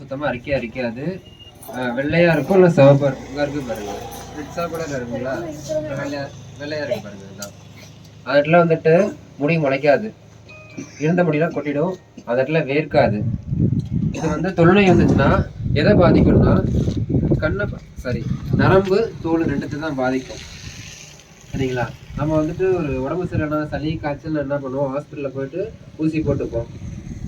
சுத்தமாக அரிக்க அரிக்காது. வெள்ளையாக வெள்ளையா இருக்கும் இல்லை சிவப்பாக இருக்கும். இங்கே இருக்குது பாருங்கள் ரிட்ஸா கூட இருக்குங்களா? வெள்ளையா வெள்ளையா இருக்கு பாருங்கள் இதுதான் அந்த இடத்துல வந்துட்டு முடி முளைக்காது. இருந்த முடியெலாம் கொட்டிடும். அந்த இடத்துல வேர்க்காது. இது வந்து தொழுநோய் வந்துச்சுன்னா எதை பாதிக்கும்னா கண்ணை சாரி நரம்பு தோல் ரெண்டுத்தை தான் பாதிக்கும். சரிங்களா? நம்ம வந்துட்டு ஒரு உடம்பு சரியில்லைன்னா சளி காய்ச்சல் என்ன பண்ணுவோம்? ஹாஸ்பிட்டலில் போயிட்டு ஊசி போட்டுப்போம்.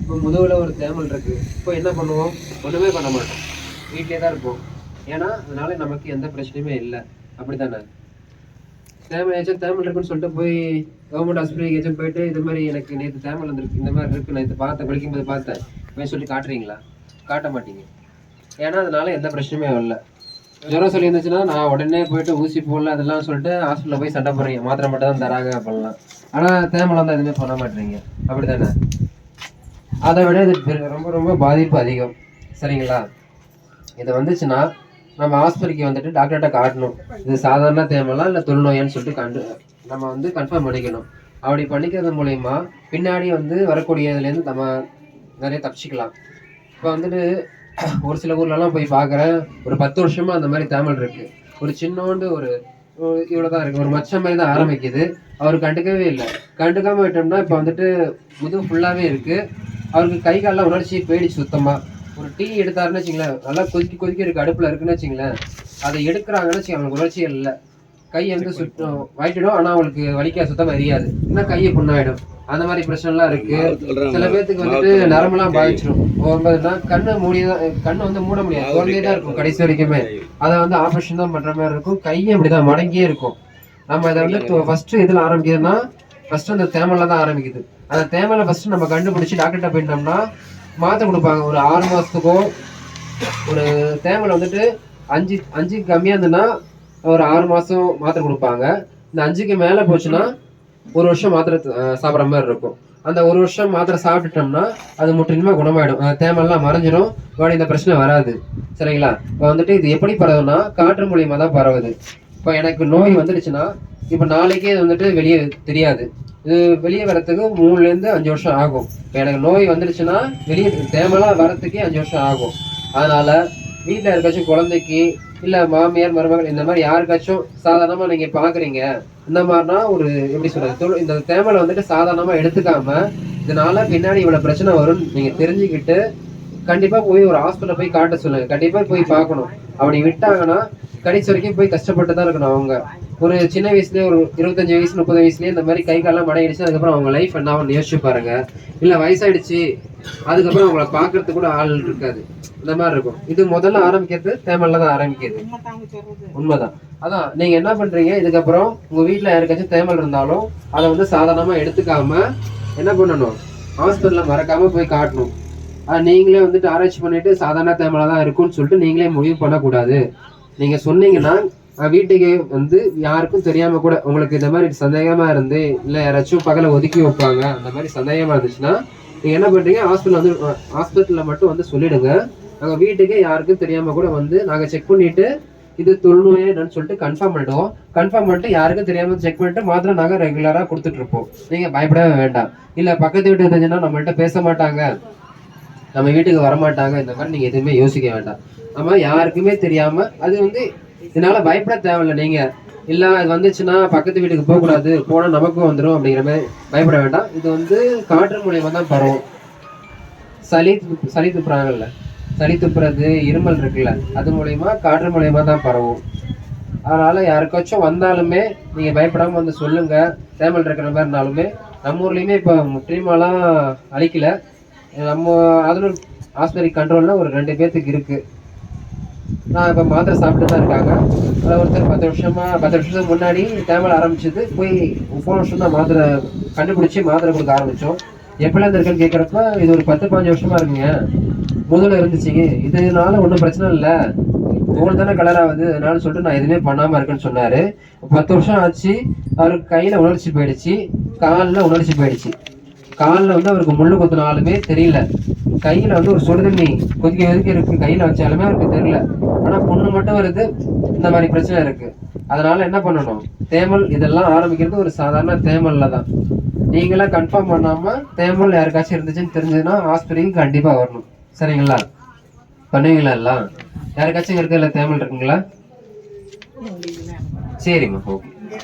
இப்போ முதுகில் ஒரு தேமல் இருக்குது இப்போ என்ன பண்ணுவோம்? ஒன்றுமே பண்ண மாட்டோம். வீட்டிலே தான் இருப்போம். ஏன்னா அதனால நமக்கு எந்த பிரச்சனையுமே இல்லை. அப்படி தானே தேமல் ஏதாச்சும் தேமல் இருக்குன்னு சொல்லிட்டு போய் கவர்மெண்ட் ஹாஸ்பிட்டலுக்கு ஏதாச்சும் போயிட்டு இது மாதிரி எனக்கு நேற்று தேமல் வந்துருக்கு இந்த மாதிரி இருக்கு நேற்று பார்த்தேன் குளிக்கும்போது பார்த்தேன். போய் சொல்லி காட்டுறீங்களா? காட்ட மாட்டீங்க. ஏன்னா அதனால எந்த பிரச்சனையுமே இல்லை. ஜுரம் சொல்லி இருந்துச்சுன்னா நான் உடனே போயிட்டு ஊசி போடல அதெல்லாம் சொல்லிட்டு ஹாஸ்பிட்டலில் போய் சண்டை போடுறீங்க. மாத்திரை மட்டும் தான் தராங்க அப்படிலாம் ஆனால் தேமல் வந்து எதுவுமே பண்ண மாட்டேறீங்க அப்படி தானே அதை விட இது பெரு- ரொம்ப ரொம்ப பாதிப்பு அதிகம். சரிங்களா? இது வந்துச்சுன்னா நம்ம ஆஸ்பத்திரிக்கு வந்துட்டு டாக்டர்கிட்ட காட்டணும். இது சாதாரண தேமலாம் இல்லை தொழுநோயான்னு சொல்லிட்டு கண்டு நம்ம வந்து கன்ஃபார்ம் பண்ணிக்கணும். அப்படி பண்ணிக்கிறது மூலயமா பின்னாடி வந்து வரக்கூடிய இதுலேருந்து நம்ம நிறைய தப்பிச்சிக்கலாம். இப்போ வந்துட்டு ஒரு சில ஊர்லலாம் போய் பார்க்குறேன் ஒரு பத்து வருஷமாக அந்த மாதிரி தேமல் இருக்குது ஒரு சின்னோண்டு ஒரு இவ்வளோ தான் இருக்குது ஒரு மச்சம் மாதிரி தான் ஆரம்பிக்குது. அவர் கண்டுக்கவே இல்லை. கண்டுக்காமல் விட்டோம்னா இப்போ வந்துட்டு முதுகு ஃபுல்லாகவே இருக்குது அவருக்கு கை காலெல்லாம் உணர்ச்சி போயிடுச்சு சுத்தமாக ஒரு டீ எடுத்தாருன்னு வச்சுங்களேன் நல்லா கொதிக்க கொதிக்க இருக்கு அடுப்பில் இருக்குன்னு வச்சுங்களேன் அதை எடுக்கிறாங்கன்னு வச்சுக்கோங்க அவங்களுக்கு உணர்ச்சிகள் இல்லை. கை வந்து சுத்தம் வாயிட்டிடும் ஆனால் அவங்களுக்கு வலிக்க சுத்தமாக எரியாது இன்னும் கையை புண்ணாயிடும். அந்த மாதிரி பிரச்சனைலாம் இருக்கு. சில பேர்த்துக்கு வந்துட்டு நரம்பெல்லாம் பாதிச்சிடும் ஒன்பதுனா கண்ணை மூடி தான் கண்ணை வந்து மூட முடியாது. குழந்தையே தான் இருக்கும் கடைசி வரைக்குமே. அதை வந்து ஆப்ரேஷன் தான் பண்ற மாதிரி இருக்கும். கையும் அப்படிதான் மடங்கியே இருக்கும். நம்ம இதை வந்து ஃபர்ஸ்ட் இதுல ஆரம்பிக்குதுன்னா ஃபர்ஸ்ட் அந்த தேமல்ல தான் ஆரம்பிக்குது. அந்த தேமலை ஃபர்ஸ்ட் நம்ம கண்டுபிடிச்சு டாக்டர்கிட்ட போயிட்டோம்னா மாத்திரை கொடுப்பாங்க. ஒரு ஆறு மாசத்துக்கோ ஒரு தேமலை வந்துட்டு அஞ்சு அஞ்சு கம்மியா இருந்ததுன்னா ஒரு ஆறு மாசம் மாத்திரை கொடுப்பாங்க. இந்த அஞ்சுக்கு மேல போச்சுன்னா ஒரு வருஷம் மாத்திரை சாப்பிட்ற மாதிரி இருக்கும். அந்த ஒரு வருஷம் மாத்திரை சாப்பிட்டுட்டோம்னா அது முற்றிலுமே குணமாயிடும். தேமெல்லாம் மறைஞ்சிரும். மறுபடியும் இந்த பிரச்சனை வராது. சரிங்களா? இப்போ வந்துட்டு இது எப்படி பரவுதுன்னா காற்று மூலியமாக தான் பரவுது. இப்போ எனக்கு நோய் வந்துடுச்சுன்னா இப்போ நாளைக்கே இது வந்துட்டு வெளியே தெரியாது. இது வெளியே வரத்துக்கு மூணுலேருந்து அஞ்சு வருஷம் ஆகும். இப்போ எனக்கு நோய் வந்துடுச்சுன்னா வெளியே தேமலாக வரத்துக்கே அஞ்சு வருஷம் ஆகும். அதனால் வீட்டில் இருக்காச்சும் குழந்தைக்கு இல்லை மாமியார் மருமகள் இந்த மாதிரி யாருக்காச்சும் சாதாரணமாக நீங்கள் பார்க்குறீங்க இந்த மாதிரினா ஒரு எப்படி சொல்கிறது இந்த தேமலை வந்துட்டு சாதாரணமாக எடுத்துக்காம இதனால பின்னாடி இவ்வளோ பிரச்சனை வரும்னு நீங்கள் தெரிஞ்சுக்கிட்டு கண்டிப்பாக போய் ஒரு ஹாஸ்பிட்டல் போய் காட்ட சொல்லுங்கள் கண்டிப்பாக போய் பார்க்கணும். அப்படி விட்டாங்கன்னா கடைசி வரைக்கும் போய் கஷ்டப்பட்டு தான் இருக்கணும். அவங்க ஒரு சின்ன வயசுலேயே ஒரு இருபத்தஞ்சு வயசு முப்பது வயசுலேயே இந்த மாதிரி கை காலெல்லாம் மடையிடுச்சு அதுக்கப்புறம் அவங்க லைஃப் என்ன ஆகும்னு யோசிச்சு பாருங்க. இல்லை வயசாயிடுச்சு அதுக்கப்புறம் அவங்கள பார்க்கறதுக்கு கூட ஆள் இருக்காது. இந்த மாதிரி இருக்கும். இது முதல்ல ஆரம்பிக்கிறது தேமல்ல தான் ஆரம்பிக்கிறது. உண்மைதான். அதான் நீங்க என்ன பண்றீங்க? இதுக்கப்புறம் உங்க வீட்டில் யாருக்காச்சும் தேமல் இருந்தாலும் அதை வந்து சாதாரணமா எடுத்துக்காம என்ன பண்ணணும்? ஹாஸ்பிட்டலில் மறக்காம போய் காட்டணும். நீங்களே வந்துட்டு ஆராய்ச்சி பண்ணிட்டு சாதாரண தேமலாக தான் இருக்கும்னு சொல்லிட்டு நீங்களே முடிவு பண்ணக்கூடாது. நீங்க சொன்னீங்கன்னா வீட்டுக்கு வந்து யாருக்கும் தெரியாம கூட உங்களுக்கு இந்த மாதிரி சந்தேகமா இருந்து இல்ல யாராச்சும் பகல ஒதுக்கி வைப்பாங்க அந்த மாதிரி சந்தேகமா இருந்துச்சுன்னா நீங்க என்ன பண்றீங்க? ஹாஸ்பிட்டல் வந்து ஹாஸ்பிட்டல்ல மட்டும் வந்து சொல்லிடுங்க. நாங்க வீட்டுக்கு யாருக்கும் தெரியாம கூட வந்து நாங்க செக் பண்ணிட்டு இது தொழுநோயே என்னன்னு சொல்லிட்டு கன்ஃபார்ம் பண்ணிடுவோம். கன்ஃபார்ம் பண்ணிட்டு யாருக்கும் தெரியாம செக் பண்ணிட்டு மாத்திரை நாங்க ரெகுலரா கொடுத்துட்டு இருப்போம். நீங்க பயப்படவே வேண்டாம். இல்ல பக்கத்து வீட்டு தெரிஞ்சுன்னா நம்மள்கிட்ட பேச மாட்டாங்க. நம்ம வீட்டுக்கு வர மாட்டாங்க இந்த மாதிரி நீங்கள் எதுவுமே யோசிக்க வேண்டாம். நம்ம யாருக்குமே தெரியாமல் அது வந்து இதனால் பயப்பட தேவையில்ல. நீங்கள் இல்லை அது வந்துச்சுன்னா பக்கத்து வீட்டுக்கு போகக்கூடாது. போனால் நமக்கும் வந்துடும் அப்படிங்கிற மாதிரி பயப்பட வேண்டாம். இது வந்து காற்று மூலியமாக தான் பரவும். சளி துப்பு- சளி துப்புறாங்கல்ல சளி துப்புறது இருமல் இருக்குல்ல அது மூலயமா காற்று மூலயமா தான் பரவும். அதனால யாருக்காச்சும் வந்தாலுமே நீங்க பயப்படாம வந்து சொல்லுங்க. தேமல் இருக்கிற மாதிரி இருந்தாலுமே நம்ம ஊர்லயுமே இப்ப முற்றிலுமாலாம் அழிக்கல. நம்ம அதனூர் ஆஸ்பத்திரி கண்ட்ரோலில் ஒரு ரெண்டு பேர்த்துக்கு இருக்குது நான் இப்போ மாத்திரை சாப்பிட்டு தான் இருக்காங்க. அதில் ஒருத்தர் பத்து வருஷமாக பத்து வருஷத்துக்கு முன்னாடி தேமல் ஆரம்பிச்சது போய் போன வருஷம் தான் மாத்திரை கண்டுபிடிச்சி மாத்திரை கொடுக்க ஆரம்பித்தோம் எப்படிலாம் இருக்குன்னு கேட்குறப்ப இது ஒரு பத்து பாஞ்சு வருஷமாக இருக்குங்க. முதல்ல இருந்துச்சுங்க. இதனால ஒன்றும் பிரச்சனை இல்லை. உங்களுக்கு தானே கலர் ஆகுது. அதனால சொல்லிட்டு நான் எதுவுமே பண்ணாமல் இருக்கேன்னு சொன்னார். பத்து வருஷம் ஆச்சு. அவருக்கு கையில் உணர்ச்சி போயிடுச்சு. காலில் உணர்ச்சி போயிடுச்சு. காலில் வந்து அவருக்கு முள்ளு குத்தினாலுமே தெரியல. கையில் வந்து ஒரு சுடுதண்ணி கொதிக்க கொதிக்க இருக்கு. கையில் வச்சாலுமே அவருக்கு தெரியல. ஆனால் பொண்ணு மட்டும் வருது. இந்த மாதிரி பிரச்சனை இருக்கு. அதனால என்ன பண்ணணும்? தேமல் இதெல்லாம் ஆரம்பிக்கிறது ஒரு சாதாரண தேமல்ல தான். நீங்களாம் கன்ஃபார்ம் பண்ணாமல் தேமல் யாருக்காச்சும் இருந்துச்சுன்னு தெரிஞ்சதுன்னா ஹாஸ்பிட்டலுக்கு கண்டிப்பாக வரணும். சரிங்களா? பண்ணுவீங்களா எல்லாம்? யாருக்காச்சும் இருக்கிறதுல தேமல் இருக்குங்களா? சரிம்மா ஓகே.